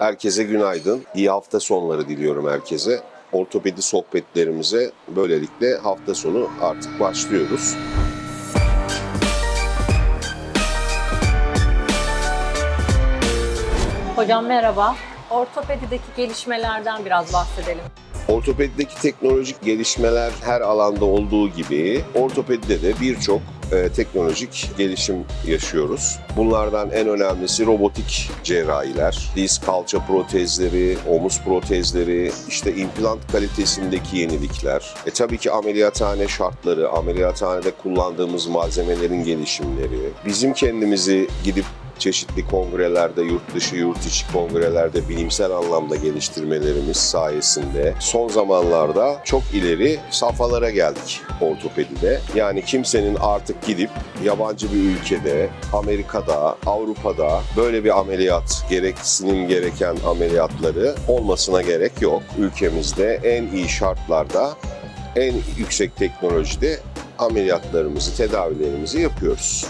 Herkese günaydın. İyi hafta sonları diliyorum herkese. Ortopedi sohbetlerimize böylelikle hafta sonu artık başlıyoruz. Hocam merhaba. Ortopedideki gelişmelerden biraz bahsedelim. Ortopedideki teknolojik gelişmeler her alanda olduğu gibi ortopedide de birçok e, teknolojik gelişim yaşıyoruz. Bunlardan en önemlisi robotik cerrahiler, diz kalça protezleri, omuz protezleri, işte implant kalitesindeki yenilikler. E tabii ki ameliyathane şartları, ameliyathanede kullandığımız malzemelerin gelişimleri, bizim kendimizi gidip çeşitli kongrelerde, yurt dışı, yurt içi kongrelerde bilimsel anlamda geliştirmelerimiz sayesinde son zamanlarda çok ileri safhalara geldik ortopedide. Yani kimsenin artık gidip yabancı bir ülkede, Amerika'da, Avrupa'da böyle bir ameliyat gereksinim gereken ameliyatları olmasına gerek yok. Ülkemizde en iyi şartlarda, en yüksek teknolojide ameliyatlarımızı, tedavilerimizi yapıyoruz.